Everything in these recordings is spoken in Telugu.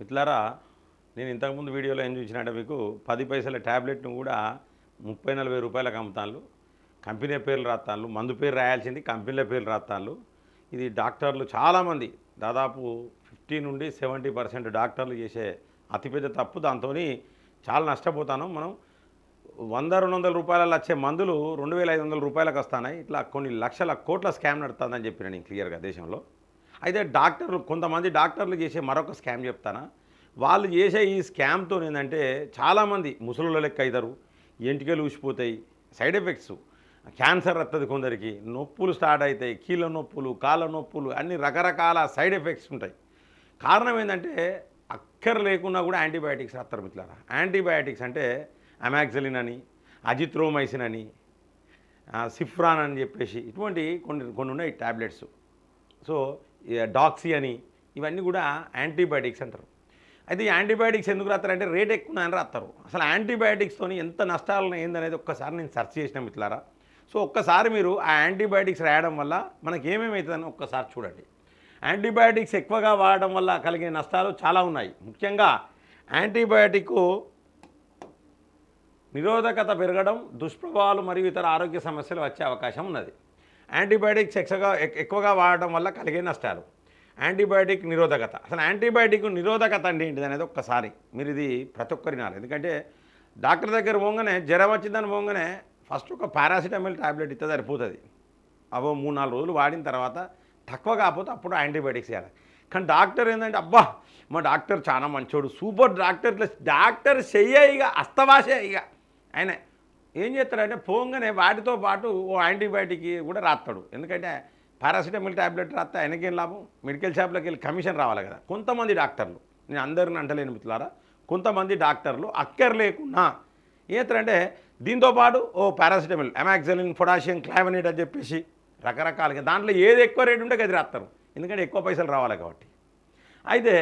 మిత్రులారా నేను ఇంతకుముందు వీడియోలో ఏం చూసినట్టే మీకు పది పైసల ట్యాబ్లెట్ను కూడా ముప్పై నలభై రూపాయలకు అమ్ముతాను కంపెనీ పేర్లు రాస్తాను మందు పేరు రాయాల్సింది కంపెనీల పేర్లు రాస్తాను ఇది డాక్టర్లు చాలామంది దాదాపు ఫిఫ్టీ నుండి సెవెంటీ పర్సెంట్ డాక్టర్లు చేసే అతిపెద్ద తప్పు. దాంతో చాలా నష్టపోతాను. మనం వంద రెండు వందల రూపాయలలో వచ్చే మందులు రెండు వేల ఐదు వందల రూపాయలకు వస్తున్నాయి. ఇట్లా కొన్ని లక్షల కోట్ల స్కామ్ నడుతుందని చెప్పిన నేను క్లియర్గా దేశంలో అయితే డాక్టర్లు కొంతమంది డాక్టర్లు చేసే మరొక స్కామ్ చెప్తానా? వాళ్ళు చేసే ఈ స్కామ్తో ఏంటంటే చాలామంది ముసలుల లెక్క అవుతారు ఎంటికలు ఊసిపోతాయి సైడ్ ఎఫెక్ట్స్. క్యాన్సర్ వస్తుంది కొందరికి నొప్పులు స్టార్ట్ అవుతాయి కీళ్ళ నొప్పులు కాళ్ళ నొప్పులు అన్ని రకరకాల సైడ్ ఎఫెక్ట్స్ ఉంటాయి. కారణం ఏంటంటే అక్కర్ లేకున్నా కూడా యాంటీబయాటిక్స్ వస్తారు మిత్రులారా. యాంటీబయాటిక్స్ అంటే అమాక్సిలిన్ అని అజిత్రోమైసిన్ అని సిఫ్రాన్ అని చెప్పేసి ఇటువంటి కొన్ని కొన్ని ఉన్నాయి ట్యాబ్లెట్స్ సో డాక్సీ అని ఇవన్నీ కూడా యాంటీబయాటిక్స్ అంటారు. అయితే ఈ యాంటీబయాటిక్స్ ఎందుకు రాస్తారంటే రేట్ ఎక్కువ అని రాస్తారు. అసలు యాంటీబయాటిక్స్తో ఎంత నష్టాలు ఏందనేది ఒక్కసారి నేను సెర్చ్ చేసిన మిత్రులారా. సో ఒక్కసారి మీరు ఆ యాంటీబయాటిక్స్ రాయడం వల్ల మనకి ఏమేమవుతుందని ఒక్కసారి చూడండి. యాంటీబయాటిక్స్ ఎక్కువగా వాడడం వల్ల కలిగే నష్టాలు చాలా ఉన్నాయి. ముఖ్యంగా యాంటీబయాటిక్ నిరోధకత పెరగడం దుష్ప్రభావాలు మరియు ఇతర ఆరోగ్య సమస్యలు వచ్చే అవకాశం ఉన్నది. యాంటీబయాటిక్స్ ఎక్కువగా ఎక్కువగా వాడడం వల్ల కలిగే నష్టాలు. యాంటీబయాటిక్ నిరోధకత. అసలు యాంటీబయాటిక్ నిరోధకత అంటే ఏంటిది అనేది ఒక్కసారి మీరు ఇది ప్రతి ఒక్కరి వినాలి ఎందుకంటే డాక్టర్ దగ్గర పోగానే జ్వరం వచ్చిందని పోగానే ఫస్ట్ ఒక పారాసిటమాల్ ట్యాబ్లెట్ ఇస్తే సరిపోతుంది. అవో మూడు నాలుగు రోజులు వాడిన తర్వాత తక్కువ కాకపోతే అప్పుడు యాంటీబయాటిక్స్ చేయాలి కానీ డాక్టర్ ఏంటంటే అబ్బా మా డాక్టర్ చాలా మంచోడు. సూపర్ డాక్టర్ డాక్టర్ చెయ్య ఇక అస్తవాసే ఇక ఆయన ఏం చేస్తాడంటే పోగానే వాటితో పాటు ఓ యాంటీబయాటిక్ కూడా రాస్తాడు. ఎందుకంటే పారాసిటమల్ ట్యాబ్లెట్ రాస్తే ఆయనకేం లాభం? మెడికల్ షాప్లోకి వెళ్ళి కమిషన్ రావాలి కదా. కొంతమంది డాక్టర్లు నేను అందరిని అంటలేను మిత్రులారా కొంతమంది డాక్టర్లు అక్కర్ లేకున్నా ఏంటంటే దీంతో పాటు ఓ పారాసిటమల్ అమాక్సలిన్ పొటాషియం క్లావనేట్ అని చెప్పేసి రకరకాలుగా దాంట్లో ఏది ఎక్కువ రేటు ఉంటే అది రాస్తారు. ఎందుకంటే ఎక్కువ పైసలు రావాలి కాబట్టి. అయితే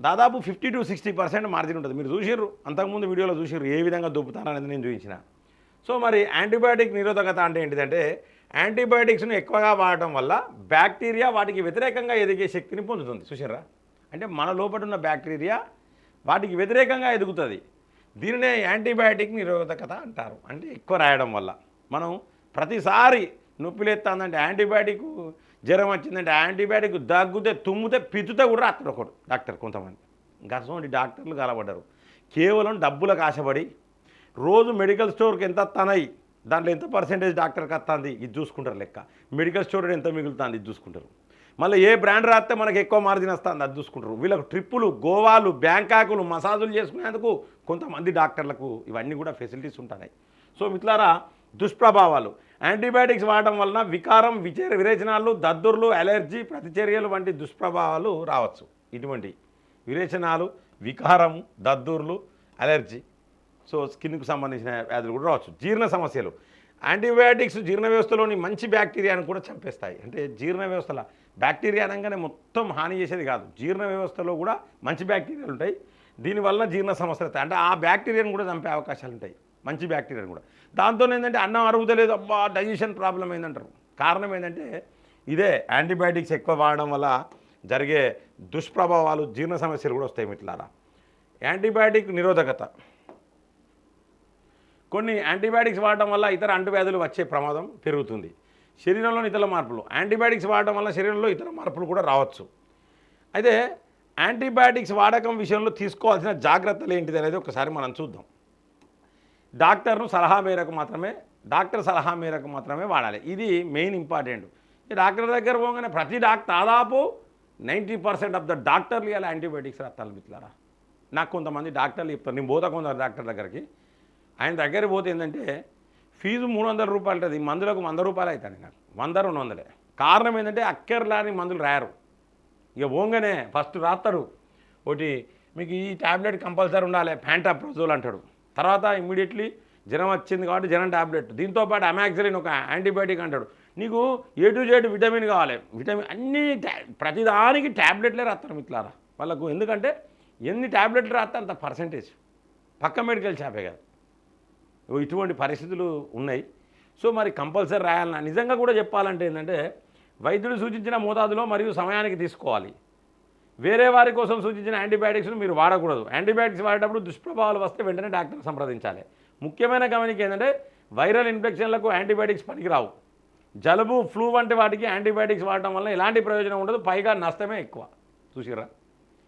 దాదాపు fifty to sixty percent margin ఉంటుంది. మీరు చూసిర్రు అంతకుముందు వీడియోలో చూసిర్రు ఏ విధంగా దొబ్బుతారనేది నేను చూపించిన. సో మరి యాంటీబయాటిక్ నిరోధకత అంటే ఏంటిదంటే యాంటీబయాటిక్స్ను ఎక్కువగా వాడటం వల్ల బ్యాక్టీరియా వాటికి వ్యతిరేకంగా ఎదిగే శక్తిని పొందుతుంది. చూసిర్రా? అంటే మన లోపల ఉన్న బ్యాక్టీరియా వాటికి వ్యతిరేకంగా ఎదుగుతుంది. దీనినే యాంటీబయాటిక్ నిరోధకత అంటారు. అంటే ఎక్కువ రాయడం వల్ల. మనం ప్రతిసారి నొప్పి లేస్తుందంటే యాంటీబయాటిక్ జ్వరం వచ్చిందంటే యాంటీబయాటిక్ దగ్గుతే తుమ్మితే పితుతే కూడా రాస్తాడు ఒకడు. డాక్టర్ కొంతమంది. ఇంకా డాక్టర్లు కలబడ్డారు కేవలం డబ్బులకు ఆశపడి రోజు మెడికల్ స్టోర్కి ఎంత తనయి దాంట్లో ఎంత పర్సెంటేజ్ డాక్టర్కి వస్తుంది ఇది చూసుకుంటారు లెక్క. మెడికల్ స్టోర్ ఎంత మిగులుతుంది? ఇది చూసుకుంటారు. మళ్ళీ ఏ బ్రాండ్ రాస్తే మనకు ఎక్కువ మార్జిన్ వస్తుంది? అది చూసుకుంటారు. వీళ్ళకు ట్రిప్పులు గోవాలు బ్యాంకాకులు మసాజులు చేసుకునేందుకు కొంతమంది డాక్టర్లకు ఇవన్నీ కూడా ఫెసిలిటీస్ ఉంటున్నాయి. సో మిత్రులారా దుష్ప్రభావాలు. యాంటీబయాటిక్స్ వాడడం వలన వికారం విచే విరేచనాలు దద్దుర్లు అలర్జీ ప్రతిచర్యలు వంటి దుష్ప్రభావాలు రావచ్చు. ఇటువంటి విరేచనాలు వికారం దద్దుర్లు అలర్జీ సో స్కిన్కు సంబంధించిన వ్యాధులు కూడా రావచ్చు. జీర్ణ సమస్యలు. యాంటీబయాటిక్స్ జీర్ణ వ్యవస్థలోని మంచి బ్యాక్టీరియాను కూడా చంపేస్తాయి. అంటే జీర్ణ వ్యవస్థల బ్యాక్టీరియా అనగానే మొత్తం హాని చేసేది కాదు. జీర్ణ వ్యవస్థలో కూడా మంచి బ్యాక్టీరియాలు ఉంటాయి. దీనివల్ల జీర్ణ సమస్యలు వస్తాయి. అంటే ఆ బ్యాక్టీరియాను కూడా చంపే అవకాశాలు ఉంటాయి. మంచి బ్యాక్టీరియా కూడా. దాంతో ఏంటంటే అన్నం అరుగుతలేదు అబ్బా డైజెషన్ ప్రాబ్లం ఏందంటారు. కారణం ఏంటంటే ఇదే యాంటీబయాటిక్స్ ఎక్కువ వాడడం వల్ల జరిగే దుష్ప్రభావాలు జీర్ణ సమస్యలు కూడా వస్తాయి మిట్లారా యాంటీబయాటిక్ నిరోధకత. కొన్ని యాంటీబయాటిక్స్ వాడటం వల్ల ఇతర అంటువ్యాధులు వచ్చే ప్రమాదం పెరుగుతుంది. శరీరంలోని ఇతర మార్పులు. యాంటీబయాటిక్స్ వాడటం వల్ల శరీరంలో ఇతర మార్పులు కూడా రావచ్చు. అయితే యాంటీబయాటిక్స్ వాడకం విషయంలో తీసుకోవాల్సిన జాగ్రత్తలు ఏంటిది అనేది ఒకసారి మనం చూద్దాం. డాక్టర్ను సలహా మేరకు మాత్రమే డాక్టర్ సలహా మేరకు మాత్రమే వాడాలి. ఇది మెయిన్ ఇంపార్టెంట్. ఈ డాక్టర్ దగ్గర పోగానే ప్రతి డాక్టర్ దాదాపు నైంటీ పర్సెంట్ ఆఫ్ ద డాక్టర్లు ఇలా యాంటీబయాటిక్స్ రాస్తాను మిత్రులారా. నాకు కొంతమంది డాక్టర్లు చెప్తారు. నేను పోతా కొందరు డాక్టర్ దగ్గరికి. ఆయన దగ్గర పోతే ఏంటంటే ఫీజు మూడు వందల రూపాయలు ఉంటుంది మందులకు వంద రూపాయలు అవుతాయి నాకు. వంద రెండు వందలే. కారణం ఏంటంటే అక్కర్లాని మందులు రాయరు. ఇక పోగానే ఫస్ట్ రాస్తారు ఒకటి మీకు ఈ ట్యాబ్లెట్ కంపల్సరీ ఉండాలి ప్యాంటాప్రోజోల్ అంటాడు తర్వాత ఇమ్మీడియట్లీ జ్వరం వచ్చింది కాబట్టి జ్వరం ట్యాబ్లెట్ దీంతో పాటు అమాక్సిలిన్ ఒక యాంటీబయాటిక్ అంటాడు. నీకు ఏ టు జెడ్ విటమిన్ కావాలి. విటమిన్ అన్ని ప్రతిదానికి ట్యాబ్లెట్లే రాస్తారు మిత్రులారా. వాళ్ళకు ఎందుకంటే ఎన్ని ట్యాబ్లెట్లు రాస్తే అంత పర్సంటేజ్ పక్క మెడికల్ షాపే కదా. ఇటువంటి పరిస్థితులు ఉన్నాయి. సో మరి కంపల్సరీ రాయాలన్నా నిజంగా కూడా చెప్పాలంటే ఏంటంటే వైద్యుడు సూచించిన మోతాదులో మరియు సమయానికి తీసుకోవాలి. వేరే వారి కోసం సూచించిన యాంటీబయాటిక్స్ను మీరు వాడకూడదు. యాంటీబయాటిక్స్ వాడేటప్పుడు దుష్ప్రభావాలు వస్తే వెంటనే డాక్టర్ సంప్రదించాలి. ముఖ్యమైన గమనిక ఏంటంటే వైరల్ ఇన్ఫెక్షన్లకు యాంటీబయాటిక్స్ పనికిరావు. జలుబు ఫ్లూ వంటి వాటికి యాంటీబయాటిక్స్ వాడటం వల్ల ఎలాంటి ప్రయోజనం ఉండదు పైగా నష్టమే ఎక్కువ. చూసిరా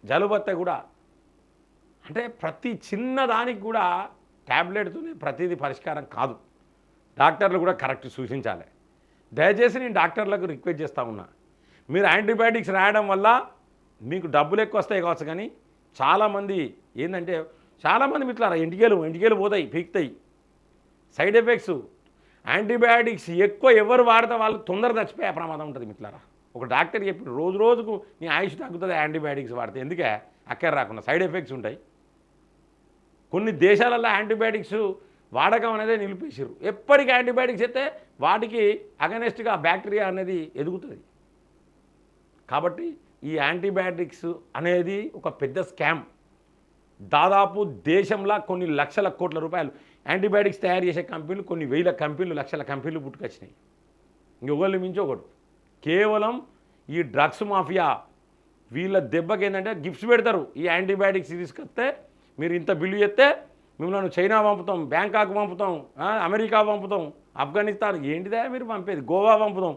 జలుబు కూడా అంటే ప్రతి చిన్న దానికి కూడా ట్యాబ్లెట్తోనే ప్రతిదీ పరిష్కారం కాదు. డాక్టర్లు కూడా కరెక్ట్ సూచించాలి. దయచేసి నేను డాక్టర్లకు రిక్వెస్ట్ చేస్తూ ఉన్నా. మీరు యాంటీబయాటిక్స్ రాయడం వల్ల మీకు డబ్బులు ఎక్కువ వస్తాయి కావచ్చు కానీ చాలామంది ఏంటంటే చాలామంది మిట్లారా ఎంటికేలు ఎంటికేలు పోతాయి పీక్తాయి. సైడ్ ఎఫెక్ట్స్ యాంటీబయాటిక్స్ ఎక్కువ ఎవరు వాడితే వాళ్ళు తొందర చచ్చిపోయే ప్రమాదం ఉంటుంది మిట్లారా ఒక డాక్టర్ చెప్పి రోజు రోజుకు నీ ఆయుష్ తగ్గుతుంది యాంటీబయాటిక్స్ వాడితే? ఎందుకే? అక్కడ రాకుండా సైడ్ ఎఫెక్ట్స్ ఉంటాయి. కొన్ని దేశాలలో యాంటీబయాటిక్స్ వాడకం అనేది నిలిపేసారు ఎప్పటికీ యాంటీబయాటిక్స్ అయితే వాటికి అగనెస్ట్గా బ్యాక్టీరియా అనేది ఎదుగుతుంది. కాబట్టి ఈ యాంటీబయాటిక్స్ అనేది ఒక పెద్ద స్కామ్. దాదాపు దేశంలో కొన్ని లక్షల కోట్ల రూపాయలు యాంటీబయాటిక్స్ తయారు చేసే కంపెనీలు కొన్ని వేల కంపెనీలు లక్షల కంపెనీలు పుట్టుకొచ్చినాయి. ఇంకొకళ్ళు మించి ఒకడు? కేవలం ఈ డ్రగ్స్ మాఫియా. వీళ్ళ దెబ్బకి ఏంటంటే గిఫ్ట్స్ పెడతారు. ఈ యాంటీబయాటిక్స్ తీసుకొస్తే మీరు ఇంత బిల్లు చేస్తే మిమ్మల్ని చైనా పంపుతాం బ్యాంకాక్ పంపుతాం అమెరికా పంపుతాం ఆఫ్ఘనిస్తాన్ ఏంటిదా మీరు పంపేది? గోవా పంపుతాం.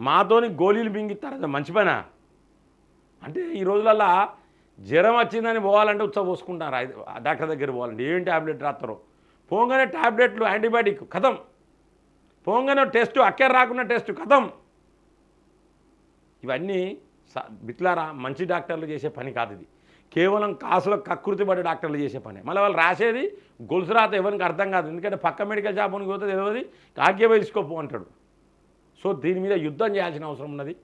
మాతోని గోళీలు బింగిస్తారు అది మంచి పనా? అంటే ఈ రోజులల్లా జ్వరం వచ్చిందని పోవాలంటే ఉత్సవ పోసుకుంటారు. డాక్టర్ దగ్గర పోవాలంటే ఏం ట్యాబ్లెట్ రాస్తారు పోగానే ట్యాబ్లెట్లు యాంటీబయాటిక్ కథం. పోగానే టెస్ట్ అక్కర రాకున్న టెస్ట్ కథం. ఇవన్నీ స- బిట్లారా మంచి డాక్టర్లు చేసే పని కాదు ఇది. కేవలం కాసులో కకృతి పడే డాక్టర్లు చేసే పని. మళ్ళీ వాళ్ళు రాసేది గొలుసు రాత ఎవరికి అర్థం కాదు. ఎందుకంటే పక్క మెడికల్ షాప్ ఉనికి పోతే తెలియదు కాగ్య వేసుకోపు అంటాడు. సో దీని మీద యుద్ధం చేయాల్సిన అవసరం ఉన్నది.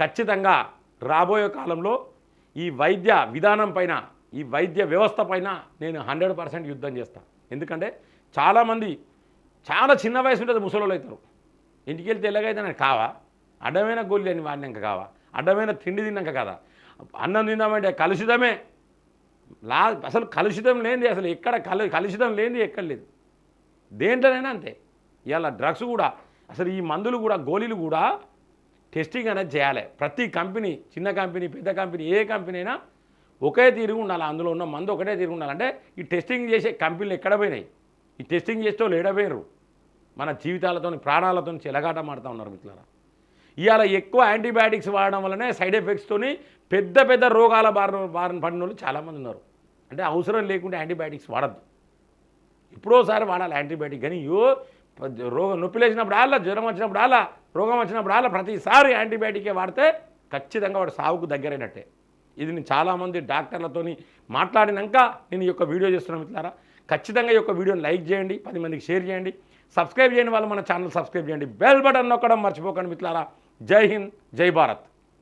ఖచ్చితంగా రాబోయే కాలంలో ఈ వైద్య విధానం పైన ఈ వైద్య వ్యవస్థ పైన నేను హండ్రెడ్ పర్సెంట్ యుద్ధం చేస్తాను ఎందుకంటే చాలామంది చాలా చిన్న వయసు ఉంటుంది ముసలోళ్ళు అవుతారు. ఇంటికి వెళ్తే ఎలాగైతే నాకు కావా? అడ్డమైన గోళ్ళు అని వాడినాక కావా? అడ్డమైన తిండి తిన్నాక కదా? అన్నం తిందామంటే కలుషితమే. లా అసలు కలుషితం లేనిది అసలు ఎక్కడ కలు కలుషితం లేనిది ఎక్కడ లేదు. దేంట్లోనైనా అంతే. ఇవాళ డ్రగ్స్ కూడా అసలు ఈ మందులు కూడా గోళీలు కూడా టెస్టింగ్ అనేది చేయాలి. ప్రతి కంపెనీ చిన్న కంపెనీ పెద్ద కంపెనీ ఏ కంపెనీ అయినా ఒకే తీరుగు ఉండాలి. అందులో ఉన్న మందు ఒకటే తీరుగు ఉండాలంటే ఈ టెస్టింగ్ చేసే కంపెనీలు ఎక్కడ పోయినాయి? ఈ టెస్టింగ్ చేస్తే వాళ్ళు ఏడపోయారు మన జీవితాలతో ప్రాణాలతో చెలగాట మాడుతూ ఉన్నారు మిత్రులారా. ఇవాళ ఎక్కువ యాంటీబయాటిక్స్ వాడడం వల్లనే సైడ్ ఎఫెక్ట్స్తోని పెద్ద పెద్ద రోగాల బారిన బారిన పడిన వాళ్ళు చాలామంది ఉన్నారు. అంటే అవసరం లేకుండా యాంటీబయాటిక్స్ వాడద్దు. ఎప్పుడోసారి వాడాలి యాంటీబయాటిక్. కానీ రోగం నొప్పి లేచినప్పుడు అలా జ్వరం వచ్చినప్పుడు అలా రోగం వచ్చినప్పుడు అలా ప్రతిసారి యాంటీబయాటికే వాడితే ఖచ్చితంగా వాడు సావుకు దగ్గరైనట్టే. ఇది నేను చాలామంది డాక్టర్లతోని మాట్లాడినాక నేను ఈ యొక్క వీడియో చేస్తున్నాను మిత్రులారా. ఖచ్చితంగా ఈ యొక్క వీడియోని లైక్ చేయండి పది మందికి షేర్ చేయండి. సబ్స్క్రైబ్ చేయని వాళ్ళు మన ఛానల్ సబ్స్క్రైబ్ చేయండి. బెల్ బటన్ నొక్కడం మర్చిపోకండి మిత్రులారా. జై హింద్ జై భారత్.